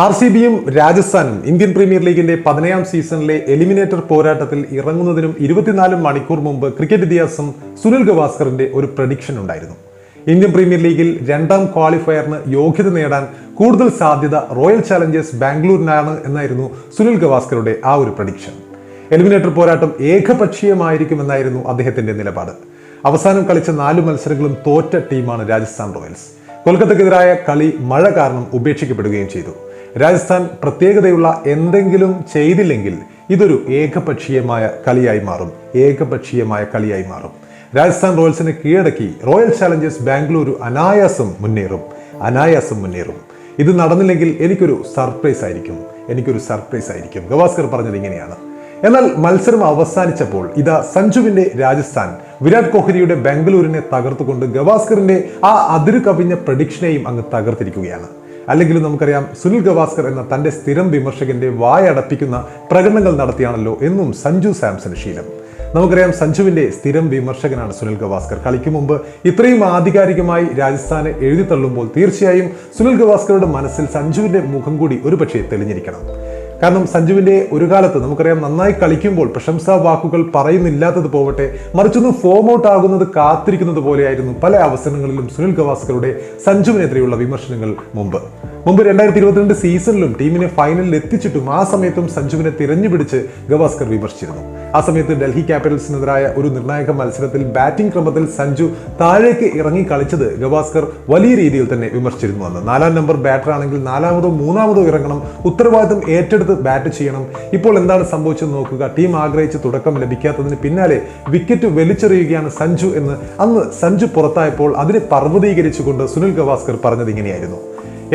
R C ബിയും രാജസ്ഥാനും Indian premier ലീഗിന്റെ പതിനേഴാം സീസണിലെ എലിമിനേറ്റർ പോരാട്ടത്തിൽ ഇറങ്ങുന്നതിനും ഇരുപത്തിനാല് മണിക്കൂർ മുമ്പ് ക്രിക്കറ്റ് ഇതിഹാസം സുനിൽ ഗവാസ്കറിന്റെ ഒരു പ്രഡിക്ഷൻ ഉണ്ടായിരുന്നു. ഇന്ത്യൻ പ്രീമിയർ ലീഗിൽ രണ്ടാം ക്വാളിഫയറിന് യോഗ്യത നേടാൻ കൂടുതൽ സാധ്യത റോയൽ ചാലഞ്ചേഴ്സ് ബാംഗ്ലൂരിനാണ് എന്നായിരുന്നു സുനിൽ ഗവാസ്കറുടെ ആ ഒരു പ്രഡിക്ഷൻ എലിമിനേറ്റർ പോരാട്ടം ഏകപക്ഷീയമായിരിക്കുമെന്നായിരുന്നു അദ്ദേഹത്തിന്റെ നിലപാട്. അവസാനം കളിച്ച നാല് മത്സരങ്ങളും തോറ്റ ടീമാണ് രാജസ്ഥാൻ റോയൽസ്. കൊൽക്കത്തക്കെതിരായ കളി മഴ കാരണം ഉപേക്ഷിക്കപ്പെടുകയും ചെയ്തു. രാജസ്ഥാൻ പ്രത്യേകതയുള്ള എന്തെങ്കിലും ചെയ്തില്ലെങ്കിൽ ഇതൊരു ഏകപക്ഷീയമായ കളിയായി മാറും. ഏകപക്ഷീയമായ കളിയായി മാറും. രാജസ്ഥാൻ റോയൽസിനെ കീഴടക്കി റോയൽ ചാലഞ്ചേഴ്സ് ബാംഗ്ലൂരു അനായാസം മുന്നേറും. അനായാസം മുന്നേറും. ഇത് നടന്നില്ലെങ്കിൽ എനിക്കൊരു സർപ്രൈസ് ആയിരിക്കും. എനിക്കൊരു സർപ്രൈസ് ആയിരിക്കും. ഗവാസ്കർ പറഞ്ഞത് ഇങ്ങനെയാണ്. എന്നാൽ മത്സരം അവസാനിച്ചപ്പോൾ ഇതാ സഞ്ജുവിന്റെ രാജസ്ഥാൻ വിരാട് കോഹ്ലിയുടെ ബാംഗ്ലൂരിനെ തകർത്തുകൊണ്ട് ഗവാസ്കറിന്റെ ആ അതിരു കവിഞ്ഞ പ്രഡിക്ഷനെയും അങ്ങ് തകർത്തിരിക്കുകയാണ്. അല്ലെങ്കിലും നമുക്കറിയാം സുനിൽ ഗവാസ്കർ എന്ന തന്റെ സ്ഥിരം വിമർശകന്റെ വായടപ്പിക്കുന്ന പ്രകടനങ്ങൾ നടത്തിയാണല്ലോ എന്നും സഞ്ജു സാംസൺ ശീലം. നമുക്കറിയാം സഞ്ജുവിന്റെ സ്ഥിരം വിമർശകനാണ് സുനിൽ ഗവാസ്കർ. കളിക്ക് മുമ്പ് ഇത്രയും ആധികാരികമായി രാജസ്ഥാനെ എഴുതി തള്ളുമ്പോൾ തീർച്ചയായും സുനിൽ ഗവാസ്കറുടെ മനസ്സിൽ സഞ്ജുവിന്റെ മുഖം കൂടി ഒരുപക്ഷെ തെളിഞ്ഞിരിക്കണം. കാരണം സഞ്ജുവിന്റെ ഒരു കാലത്ത് നമുക്കറിയാം നന്നായി കളിക്കുമ്പോൾ പ്രശംസാ വാക്കുകൾ പറയുന്നില്ലാത്തത് പോവട്ടെ മറിച്ചൊന്ന് ഫോം ഔട്ട് ആകുന്നത് കാത്തിരിക്കുന്നത് പോലെയായിരുന്നു പല അവസരങ്ങളിലും സുനിൽ ഗവാസ്കറുടെ സഞ്ജുവിനെതിരെയുള്ള വിമർശനങ്ങൾ മുമ്പ്. മുമ്പ് രണ്ടായിരത്തി ഇരുപത്തിരണ്ട് സീസണിലും ടീമിനെ ഫൈനലിൽ എത്തിച്ചിട്ടും ആ സമയത്തും സഞ്ജുവിനെ തിരഞ്ഞുപിടിച്ച് ഗവാസ്കർ വിമർശിച്ചിരുന്നു. ആ സമയത്ത് ഡൽഹി ക്യാപിറ്റൽസിനെതിരായ ഒരു നിർണായക മത്സരത്തിൽ ബാറ്റിംഗ് ക്രമത്തിൽ സഞ്ജു താഴേക്ക് ഇറങ്ങി കളിച്ചത് ഗവാസ്കർ വലിയ രീതിയിൽ തന്നെ വിമർശിച്ചിരുന്നു അന്ന്. നാലാം നമ്പർ ബാറ്റർ ആണെങ്കിൽ നാലാമതോ മൂന്നാമതോ ഇറങ്ങണം ഉത്തരവാദിത്തം ഏറ്റെടുത്ത് ബാറ്റ് ചെയ്യണം. ഇപ്പോൾ എന്താണ് സംഭവിച്ചത് നോക്കുക. ടീം ആഗ്രഹിച്ച് തുടക്കം ലഭിക്കാത്തതിന് പിന്നാലെ വിക്കറ്റ് വലിച്ചെറിയുകയാണ് സഞ്ജു എന്ന് അന്ന് സഞ്ജു പുറത്തായപ്പോൾ അതിനെ പർവതീകരിച്ചുകൊണ്ട് സുനിൽ ഗവാസ്കർ പറഞ്ഞത് ഇങ്ങനെയായിരുന്നു.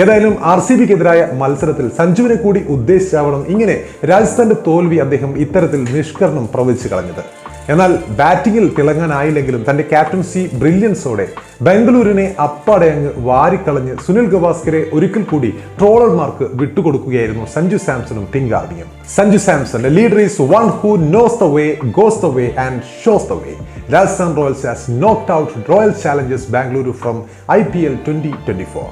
ഏതായാലും ആർ സി ബിക്കെതിരായ മത്സരത്തിൽ സഞ്ജുവിനെ കൂടി ഉദ്ദേശിച്ചാവണം ഇങ്ങനെ രാജസ്ഥാന്റെ തോൽവി അദ്ദേഹം ഇത്തരത്തിൽ നിഷ്കരണം പ്രവചിച്ചു കളഞ്ഞത്. എന്നാൽ ബാറ്റിംഗിൽ തിളങ്ങാനായില്ലെങ്കിലും തന്റെ ക്യാപ്റ്റൻസി ബ്രില്യൻസോടെ ബംഗളൂരുവിനെ അപ്പാടെ അങ്ങ് വാരിക്കളഞ്ഞ് സുനിൽ ഗവാസ്കരെ ഒരിക്കൽ കൂടി ട്രോളർമാർക്ക് വിട്ടുകൊടുക്കുകയായിരുന്നു സഞ്ജു സാംസണും ടിങ്കാർഡിയും Sanju Samson leader is one who knows the way goes the way and shows the way Rajasthan Royals has knocked out Royal Challengers Bengaluru from I P L twenty twenty four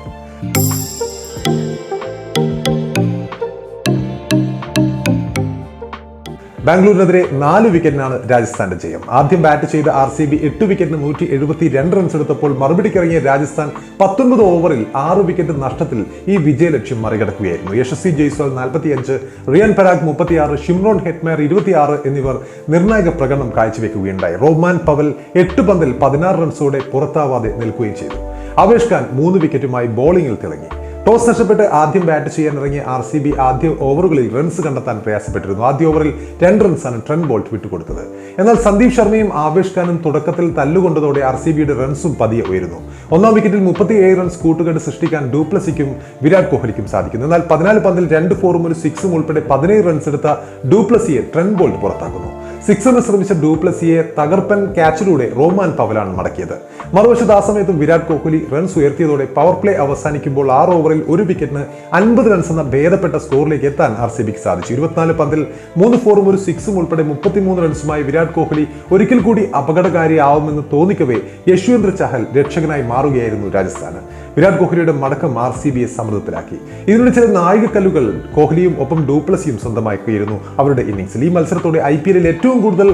ബാംഗ്ലൂരിനെതിരെ നാല് വിക്കറ്റിനാണ് രാജസ്ഥാന്റെ ജയം. ആദ്യം bat ചെയ്ത R C B എട്ട് വിക്കറ്റിന് നൂറ്റി എഴുപത്തി രണ്ട് റൺസ് എടുത്തപ്പോൾ മറുപടിക്കിറങ്ങിയ രാജസ്ഥാൻ പത്തൊൻപത് ഓവറിൽ ആറ് വിക്കറ്റ് നഷ്ടത്തിൽ ഈ വിജയലക്ഷ്യം മറികടക്കുകയായിരുന്നു. യശസ്വി ജയ്സ്വാൾ നാൽപ്പത്തിയഞ്ച് റിയാൻ പരാഗ് മുപ്പത്തിയാറ് ഷിംറോൺ ഹെറ്റ്മേർ ഇരുപത്തിയാറ് എന്നിവർ നിർണായക പ്രകടനം കാഴ്ചവെക്കുകയുണ്ടായി. റോമാൻ പവൽ എട്ട് പന്തിൽ പതിനാറ് റൺസോടെ പുറത്താവാതെ നിൽക്കുകയും ചെയ്തു. അവേഷ് ഖാൻ മൂന്ന് വിക്കറ്റുമായി ബോളിംഗിൽ തിളങ്ങി. ടോസ് നഷ്ടപ്പെട്ട് ആദ്യം ബാറ്റ് ചെയ്യാൻ ഇറങ്ങിയ ആർ സി ബി ആദ്യ ഓവറുകളിൽ റൺസ് കണ്ടെത്താൻ പ്രയാസപ്പെട്ടിരുന്നു. ആദ്യ ഓവറിൽ രണ്ട് റൺസാണ് ട്രെൻ ബോൾട്ട് വിട്ടുകൊടുത്തത്. എന്നാൽ സന്ദീപ് ശർമ്മയും ആവേഷ് ഖാനും തുടക്കത്തിൽ തല്ലുകൊണ്ടതോടെ ആർ സി ബിയുടെ റൺസും പതിയെ ഉയരുന്നു. ഒന്നാം വിക്കറ്റിൽ മുപ്പത്തിയേഴ് റൺസ് കൂട്ടുകെട്ട് സൃഷ്ടിക്കാൻ ഡൂപ്ലസിക്കും വിരാട് കോഹ്ലിക്കും സാധിക്കുന്നു. എന്നാൽ പതിനാല് പന്തിൽ രണ്ട് ഫോറും ഒരു സിക്സും ഉൾപ്പെടെ പതിനേഴ് റൺസ് എടുത്ത ഡൂപ്ലസിയെ ട്രെൻ ബോൾട്ട് പുറത്താക്കുന്നു. സിക്സിന് ശ്രമിച്ച ഡൂപ്ലസിയെ തകർപ്പൻ ക്യാച്ചിലൂടെ റോമാൻ പവലാണ് മടക്കിയത്. മറുവശത്ത് ആ സമയത്തും വിരാട് കോഹ്ലി റൺസ് ഉയർത്തിയതോടെ പവർ പ്ലേ അവസാനിക്കുമ്പോൾ ആറ് ഓവറിൽ ഒരു വിക്കറ്റിന് അൻപത് റൺസ് എന്ന ഭേദപ്പെട്ട സ്കോറിലേക്ക് എത്താൻ ആർ സി ബിക്ക് സാധിച്ചു. ഇരുപത്തിനാല് പന്തിൽ മൂന്ന് ഫോറും ഒരു സിക്സും ഉൾപ്പെടെ മുപ്പത്തിമൂന്ന് റൺസുമായി വിരാട് കോഹ്ലി ഒരിക്കൽ കൂടി അപകടകാരിയാവുമെന്ന് തോന്നിക്കവേ യശ്വേന്ദ്ര ചഹൽ രക്ഷകനായി മാറുകയായിരുന്നു രാജസ്ഥാന്. വിരാട് കോഹ്ലിയുടെ മടക്കം ആർ സി ബിയെ സമ്മർദ്ദത്തിലാക്കി. ഇതിനുള്ള ചില നായികക്കല്ലുകൾ കോഹ്ലിയും ഒപ്പം ഡൂപ്ലസിയും സ്വന്തമാക്കിയിരുന്നു അവരുടെ ഇന്നിംഗ്സിൽ. ഈ മത്സരത്തോടെ ഐ പി എല്ലിൽ ഏറ്റവും കൂടുതൽ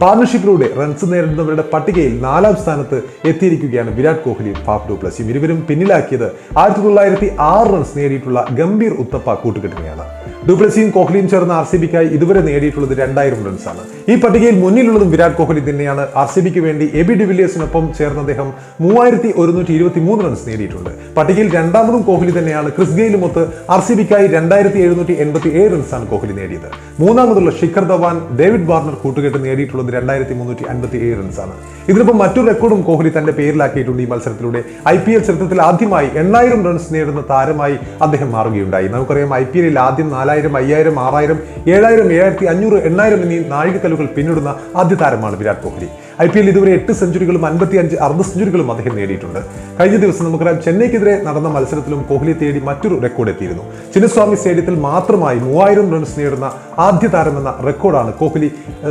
പാർട്ണർഷിപ്പിലൂടെ റൺസ് നേടുന്നവരുടെ പട്ടികയിൽ നാലാം സ്ഥാനത്ത് എത്തിയിരിക്കുകയാണ് വിരാട് കോഹ്ലിയും ഫാഫ് ഡൂപ്ലസിയും ഇരുവരും പിന്നിലാക്കിയത് ആയിരത്തി തൊള്ളായിരത്തി ആറ് റൺസ് നേടിയിട്ടുള്ള ഗംഭീർ ഉത്തപ്പ കൂട്ടുകെട്ടിനെയാണ്. ഡുപ്ലസിയും കോഹ്ലിയും ചേർന്ന് ആർ സി ബിക്കായി ഇതുവരെ നേടിയിട്ടുള്ളത് രണ്ടായിരം റൺസാണ് ഈ പട്ടികയിൽ മുന്നിലുള്ളതും വിരാട് കോഹ്ലി തന്നെയാണ് ആർ സി ബിക്ക് വേണ്ടി എ ബി ഡിവിലിയേഴ്സിനൊപ്പം ചേർന്ന് അദ്ദേഹം മൂവായിരത്തി ഒരുന്നൂറ്റി ഇരുപത്തി മൂന്ന് റൺസ് നേടിയിട്ടുണ്ട്. പട്ടികയിൽ രണ്ടാമതും കോഹ്ലി തന്നെയാണ് ക്രിസ് ഗെയിലുമൊത്ത് ആർ സി ബിക്കായി രണ്ടായിരത്തി എഴുന്നൂറ്റി എൺപത്തി ഏഴ് റൺസാണ് കോഹ്ലി നേടിയത്. മൂന്നാമതുള്ള ശിഖർ ധവാൻ ഡേവിഡ് വാർണർ കൂട്ടുകെട്ട് നേടിയിട്ടുള്ളത് രണ്ടായിരത്തി മുന്നൂറ്റി അൻപത്തി ഏഴ് റൺസാണ് ഇതിനൊപ്പം മറ്റൊരു റെക്കോർഡും കോഹ്ലി തന്റെ പേരിലാക്കിയിട്ടുണ്ട് ഈ മത്സരത്തിലൂടെ. ഐ പി എൽ ചരിത്രത്തിൽ ആദ്യമായി എണ്ണായിരം റൺസ് നേടുന്ന താരമായി അദ്ദേഹം മാറുകയുണ്ടായി. നമുക്കറിയാം ഐ പി എല്ലിൽ ആദ്യം നാലായിരം അയ്യായിരം ആറായിരം ഏഴായിരം ഏഴായിരത്തി അഞ്ഞൂറ് എണ്ണായിരം എന്നീ നാഴികക്കല്ലുകൾ പിന്നിടുന്ന ആദ്യ താരമാണ് Virat Kohli. I P L ഇതുവരെ എട്ട് സെഞ്ചുറികളും അൻപത്തി അഞ്ച് അർദ്ധ സെഞ്ചുറികളും അദ്ദേഹം നേടിയിട്ടുണ്ട്. കഴിഞ്ഞ ദിവസം നമുക്കറിയാം ചെന്നൈക്കെതിരെ നടന്ന മത്സരത്തിലും കോഹ്ലി തേടി മറ്റൊരു റെക്കോർഡ് എത്തിയിരുന്നു. ചിന്നസ്വാമി സ്റ്റേഡിയത്തിൽ മാത്രമായി മൂവായിരം റൺസ് നേടുന്ന ആദ്യ താരമെന്ന റെക്കോർഡാണ് കോഹ്ലി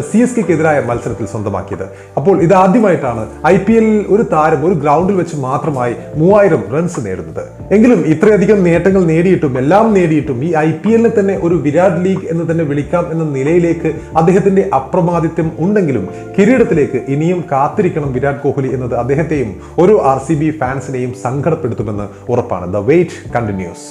സി എസ് കെക്കെതിരായ മത്സരത്തിൽ സ്വന്തമാക്കിയത്. അപ്പോൾ ഇത് ആദ്യമായിട്ടാണ് ഐ പി എല്ലിൽ ഒരു താരം ഒരു ഗ്രൗണ്ടിൽ വെച്ച് മാത്രമായി മൂവായിരം റൺസ് നേടുന്നത്. എങ്കിലും ഇത്രയധികം നേട്ടങ്ങൾ നേടിയിട്ടും എല്ലാം നേടിയിട്ടും ഈ ഐ പി എല്ലിനെ തന്നെ ഒരു വിരാട് ലീഗ് എന്ന് തന്നെ വിളിക്കാം എന്ന നിലയിലേക്ക് അദ്ദേഹത്തിന്റെ അപ്രമാദിത്യം ഉണ്ടെങ്കിലും കിരീടത്തിലേക്ക് ഇനിയും കാത്തിരിക്കണം വിരാട് കോഹ്ലി എന്നത് അദ്ദേഹത്തെയും ഒരു ആർ സി ബി ഫാൻസിനെയും സങ്കടപ്പെടുത്തുമെന്ന് ഉറപ്പാണ്. The wait continues.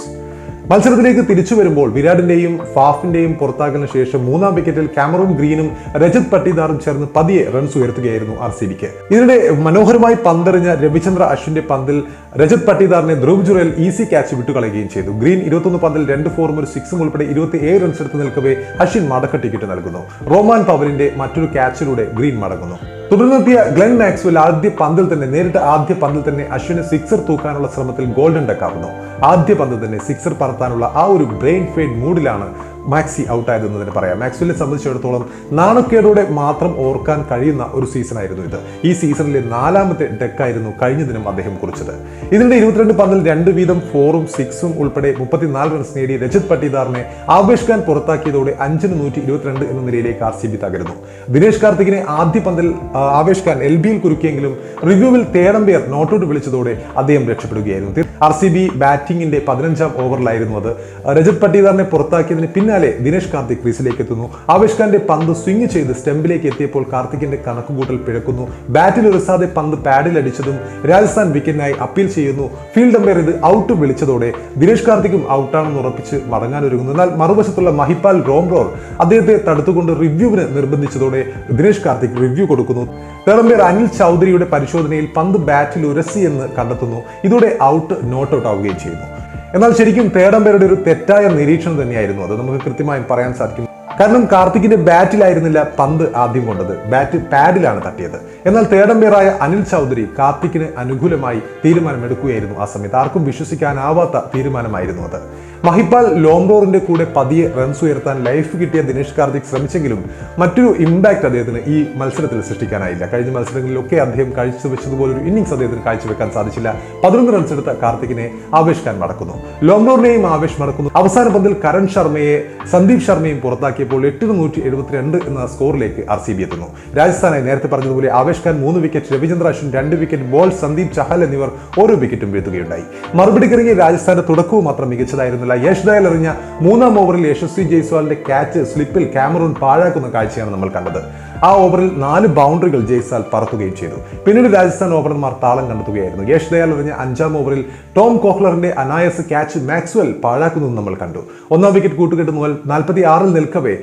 മത്സരത്തിലേക്ക് തിരിച്ചു വരുമ്പോൾ വിരാടിന്റെയും ഫാഫിന്റെയും പുറത്താകുന്ന ശേഷം മൂന്നാം വിക്കറ്റിൽ കാമറൂൺ ഗ്രീനും രജത് പട്ടിദാറും ചേർന്ന് പതിയെ റൺസ് ഉയർത്തുകയായിരുന്നു ആർ സി ബിക്ക്. ഇതിനിടെ മനോഹരമായി പന്തെറിഞ്ഞ രവിചന്ദ്ര അശ്വിന്റെ പന്തിൽ രജത് പട്ടിദാറിനെ ധ്രുവ് ജുറൽ ഈസി ക്യാച്ച് വിട്ടുകളയുകയും ചെയ്തു. ഗ്രീൻ ഇരുപത്തൊന്ന് പന്തിൽ രണ്ട് ഫോറും ഒരു സിക്സും ഉൾപ്പെടെ ഇരുപത്തി ഏഴ് റൺസ് എടുത്ത് നിൽക്കവേ അശ്വിൻ മടക്ക ടിക്കറ്റ് നൽകുന്നു. റോമാൻ പവലിന്റെ മറ്റൊരു ക്യാച്ചിലൂടെ ഗ്രീൻ മടങ്ങുന്നു. തുടർന്നെത്തിയ ഗ്ലെൻ മാക്സ്വെൽ ആദ്യ പന്തിൽ തന്നെ നേരിട്ട് ആദ്യ പന്തിൽ തന്നെ അശ്വിന് സിക്സർ തൂക്കാനുള്ള ശ്രമത്തിൽ ഗോൾഡൻ ഡക്കാവുന്നു. ആദ്യ പന്ത് തന്നെ സിക്സർ പറത്താനുള്ള ആ ഒരു ബ്രെയിൻ ഫെയ്ഡ് മൂഡിലാണ് മാക്സി ഔട്ടായതെന്ന് തന്നെ പറയാം. മാക്സ്വലിനെ സംബന്ധിച്ചിടത്തോളം നാണക്കേടോടെ മാത്രം ഓർക്കാൻ കഴിയുന്ന ഒരു സീസൺ ആയിരുന്നു ഇത്. ഈ സീസണിലെ നാലാമത്തെ ഡെക്കായിരുന്നു കഴിഞ്ഞ ദിനം അദ്ദേഹം കുറിച്ചത്. ഇതിന്റെ ഇരുപത്തിരണ്ട് പന്തിൽ രണ്ട് വീതം ഫോറും സിക്സും ഉൾപ്പെടെ മുപ്പത്തിനാല് റൺസ് നേടി രജിത് പട്ടിദാറിനെ ആവേഷ് ഖാൻ പുറത്താക്കിയതോടെ അഞ്ചിന് നൂറ്റി ഇരുപത്തിരണ്ട് എന്ന നിലയിലേക്ക് ആർ സി ബി തകരുന്നു. ദിനേശ് കാർത്തികിനെ ആദ്യ പന്തിൽ ആവേഷ് ഖാൻ എൽ ബിയിൽ കുരുക്കിയെങ്കിലും റിവ്യൂവിൽ തേടംപേർ നോട്ടൗട്ട് വിളിച്ചതോടെ അദ്ദേഹം രക്ഷപ്പെടുകയായിരുന്നു. ആർ സി ബി ബാറ്റിംഗിന്റെ പതിനഞ്ചാം ഓവറിലായിരുന്നു അത്. രജിത് പട്ടിദാറിനെ പുറത്താക്കിയതിന് പിന്നാലെ ദിനേശ് കാർത്തിക് ക്രീസിലേക്ക് എത്തുന്നു. ആവേശ് ഖാന്റെ പന്ത് സ്വിംഗ് ചെയ്ത് സ്റ്റെമ്പിലേക്ക് എത്തിയപ്പോൾ കാർത്തിക്കിന്റെ കണക്കുകൂട്ടൽ പിഴക്കുന്നു. ബാറ്റിൽ ഉറസാതെ പന്ത് പാഡിൽ അടിച്ചതും രാജസ്ഥാൻ വിക്കറ്റിനായി അപ്പീൽ ചെയ്യുന്നു. ഫീൽഡ് അമ്പയർ ഇത് ഔട്ട് വിളിച്ചതോടെ ദിനേഷ് കാർത്തിക്കും ഔട്ടാണെന്ന് ഉറപ്പിച്ച് മടങ്ങാനൊരുങ്ങുന്നു എന്നാൽ മറുവശത്തുള്ള മഹിപാൽ റോംറോർ അദ്ദേഹത്തെ തടുത്തുകൊണ്ട് റിവ്യൂവിന് നിർബന്ധിച്ചതോടെ ദിനേഷ് കാർത്തിക് റിവ്യൂ കൊടുക്കുന്നു. തെറമ്പേർ അനിൽ ചൗധരിയുടെ പരിശോധനയിൽ പന്ത് ബാറ്റിൽ ഉരസി എന്ന് കണ്ടെത്തുന്നു. ഇതോടെ ഔട്ട് നോട്ട് ഔട്ട് ആവുകയും ചെയ്യുന്നു. എന്നാൽ ശരിക്കും തേടംപേരുടെ ഒരു തെറ്റായ നിരീക്ഷണം തന്നെയായിരുന്നു. അത് നമുക്ക് കൃത്യമായും പറയാൻ സാധിക്കും. കാരണം കാർത്തിക്കിന്റെ ബാറ്റിലായിരുന്നില്ല പന്ത് ആദ്യം കൊണ്ടത്. ബാറ്റ് പാഡിലാണ് തട്ടിയത്. എന്നാൽ തേടംപേറായ അനിൽ ചൗധരി കാർത്തിക്കിന് അനുകൂലമായി തീരുമാനമെടുക്കുകയായിരുന്നു ആ സമയത്ത്. ആർക്കും വിശ്വസിക്കാനാവാത്ത തീരുമാനമായിരുന്നു അത്. മഹിപാൽ ലോംറോറിന്റെ കൂടെ പതിയെ റൺസ് ഉയർത്താൻ ലൈഫ് കിട്ടിയ ദിനേഷ് കാർത്തിക് ശ്രമിച്ചെങ്കിലും മറ്റൊരു ഇമ്പാക്ട് അദ്ദേഹത്തിന് ഈ മത്സരത്തിൽ സൃഷ്ടിക്കാനായില്ല. കഴിഞ്ഞ മത്സരങ്ങളിലൊക്കെ അദ്ദേഹം കാഴ്ചവെച്ചതുപോലെ ഒരു ഇന്നിംഗ്സ് അദ്ദേഹത്തിന് കാഴ്ചവെക്കാൻ സാധിച്ചില്ല. പതിനൊന്ന് റൺസ് എടുത്ത കാർത്തിക്കിനെ ആവേശ് ഖാൻ മടക്കുന്നു ലോംറോറിനെയും ആവേശ് മടക്കുന്നു അവസാന പന്തിൽ കരൺ ശർമ്മയെ സന്ദീപ് ശർമ്മയും പുറത്താക്കിയപ്പോൾ എട്ടിന് നൂറ്റി എഴുപത്തിരണ്ട് എന്ന സ്കോറിലേക്ക് ആർ സി ബി എത്തുന്നു. രാജസ്ഥാനെ നേരത്തെ പറഞ്ഞതുപോലെ ആവേശ് ഖാൻ മൂന്ന് വിക്കറ്റ് രവിചന്ദ്ര അശ്വിൻ രണ്ട് വിക്കറ്റ് ബോൾ സന്ദീപ് ചഹൽ എന്നിവർ ഓരോ വിക്കറ്റും വീഴ്ത്തുകയുണ്ടായി. മറുപടിക്കിറങ്ങിയ രാജസ്ഥാന്റെ തുടക്കവും മാത്രം മികച്ചതായിരുന്നില്ല. യശ് ദയൽ എറിഞ്ഞ മൂന്നാം ഓവറിൽ യശസ്വി ജയ്സ്വാളിന്റെ ക്യാച്ച് സ്ലിപ്പിൽ ക്യാമറൂൺ പാഴാക്കുന്ന കാഴ്ചയാണ് നമ്മൾ കണ്ടത്. ആ ഓവറിൽ നാല് ബൗണ്ടറികൾ ജയ്സാൽ പറത്തുകയും ചെയ്തു. പിന്നീട് രാജസ്ഥാൻ ഓപ്പണർമാർ താളം കണ്ടെത്തുകയായിരുന്നു. യശ് ദയാൽ എറിഞ്ഞ അഞ്ചാം ഓവറിൽ ടോം കോഹ്ലറിന്റെ അനായസ് ക്യാച്ച് മാക്സ്വെൽ പാഴാക്കുന്നത് നമ്മൾ കണ്ടു. ഒന്നാം വിക്കറ്റ് കൂട്ടുകെട്ട് മുതൽ നാൽപ്പത്തി ആറിൽ നിൽക്കവേ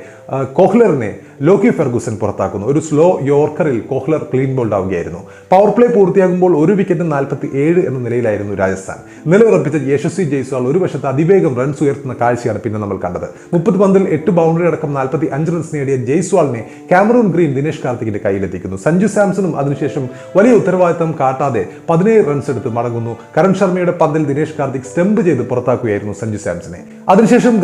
കോഹ്ലറിനെ ലോക്കി ഫെർഗൂസൻ പുറത്താക്കുന്നു. ഒരു സ്ലോ യോർക്കറിൽ കോഹ്ലർ ക്ലീൻ ബോൾഡ് ആവുകയായിരുന്നു പവർ പ്ലേ പൂർത്തിയാകുമ്പോൾ ഒരു വിക്കറ്റ് നാൽപ്പത്തി ഏഴ് എന്ന നിലയിലായിരുന്നു രാജസ്ഥാൻ. നിലയുറപ്പിച്ച യശസ്വി ജയ്സ്വാൾ ഒരു വശത്ത് അതിവേഗം റൺസ് ഉയർത്തുന്ന കാഴ്ചയാണ് പിന്നെ നമ്മൾ കണ്ടത്. മുപ്പത് പന്തിൽ എട്ട് ബൗണ്ടറി അടക്കം നാൽപ്പത്തി അഞ്ച് റൺസ് നേടിയ ജയ്സ്വാളിനെ ക്യാമറൂൺ ഗ്രീൻ ദിനേഷ് കാർത്തികിന്റെ കയ്യിലെത്തിക്കുന്നു. സഞ്ജു സാംസണും അതിനുശേഷം വലിയ ഉത്തരവാദിത്തം കാട്ടാതെ പതിനേഴ് റൺസ് എടുത്ത് മടങ്ങുന്നു. കരൺ ശർമ്മയുടെ പന്തിൽ ദിനേഷ് കാർത്തിക് സ്റ്റംപ് ചെയ്ത് പുറത്താക്കുകയായിരുന്നു സഞ്ജു സാംസണെ. അതിനുശേഷം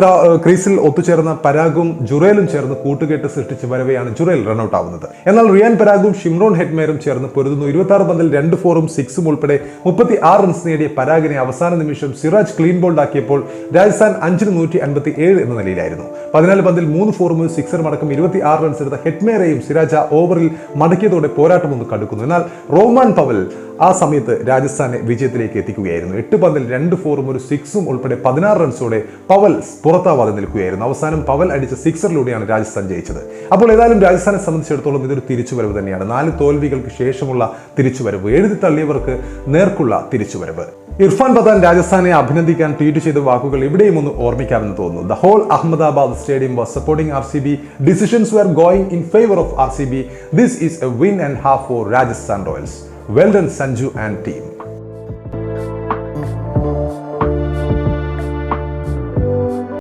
ക്രീസിൽ ഒത്തുചേർന്ന പരാഗും ജുറേലും ചേർന്ന് കൂട്ടുകെട്ട് സൃഷ്ടിച്ച് വരവെയാണ് ജുറേൽ റൺഔട്ട് ആവുന്നത് എന്നാൽ റിയാൻ പരാഗും ഷിംറോൺ ഹെഡ്മേറും ചേർന്ന് പൊരുതുന്നു. ഇരുപത്തി പന്തിൽ രണ്ട് ഫോറും സിക്സും ഉൾപ്പെടെ മുപ്പത്തി ആറ് റൺസ് നേടിയ പരാഗിനെ അവസാന നിമിഷം സിറാജ് ക്ലീൻ ബോൾഡ് ആക്കിയപ്പോൾ രാജസ്ഥാൻ അഞ്ചിന് നൂറ്റി അൻപത്തി ഏഴ് എന്ന നിലയിലായിരുന്നു. പതിനാല് പന്തിൽ മൂന്ന് ഫോറും ഒരു സിക്സറും അടക്കം ഇരുപത്തി ആറ് റൺസ് എടുത്ത ഹെഡ്മേറെയും സിരാജ ഓവറിൽ മടക്കിയതോടെ പോരാട്ടം ഒന്ന് കടുക്കുന്നു. എന്നാൽ റോമാൻ പവൽ ആ സമയത്ത് രാജസ്ഥാനെ വിജയത്തിലേക്ക് എത്തിക്കുകയായിരുന്നു. എട്ട് പന്തിൽ രണ്ട് ഫോറും ഒരു സിക്സും ഉൾപ്പെടെ പതിനാറ് റൺസോടെ പവൽ പുറത്താവാതെ നിൽക്കുകയായിരുന്നു. അവസാനം പവൽ അടിച്ച സിക്സറിലൂടെയാണ് രാജസ്ഥാൻ ജയിച്ചത്. അപ്പോൾ ഏതായാലും രാജസ്ഥാനെ സംബന്ധിച്ചിടത്തോളം ഇതൊരു തിരിച്ചുവരവ് തന്നെയാണ്. നാല് തോൽവികൾക്ക് ശേഷമുള്ള തിരിച്ചുവരവ്. എഴുതി തള്ളിയവർക്ക് നേർക്കുള്ള തിരിച്ചുവരവ്. ഇർഫാൻ പത്താൻ രാജസ്ഥാനെ അഭിനന്ദിക്കാൻ ട്വീറ്റ് ചെയ്ത വാക്കുകൾ ഇവിടെയും ഒന്ന് ഓർമ്മിക്കാമെന്ന് തോന്നുന്നു. The whole Ahmedabad stadium was supporting R C B decisions were going in favour of R C B this is a win and half for Rajasthan Royals well done Sanju and team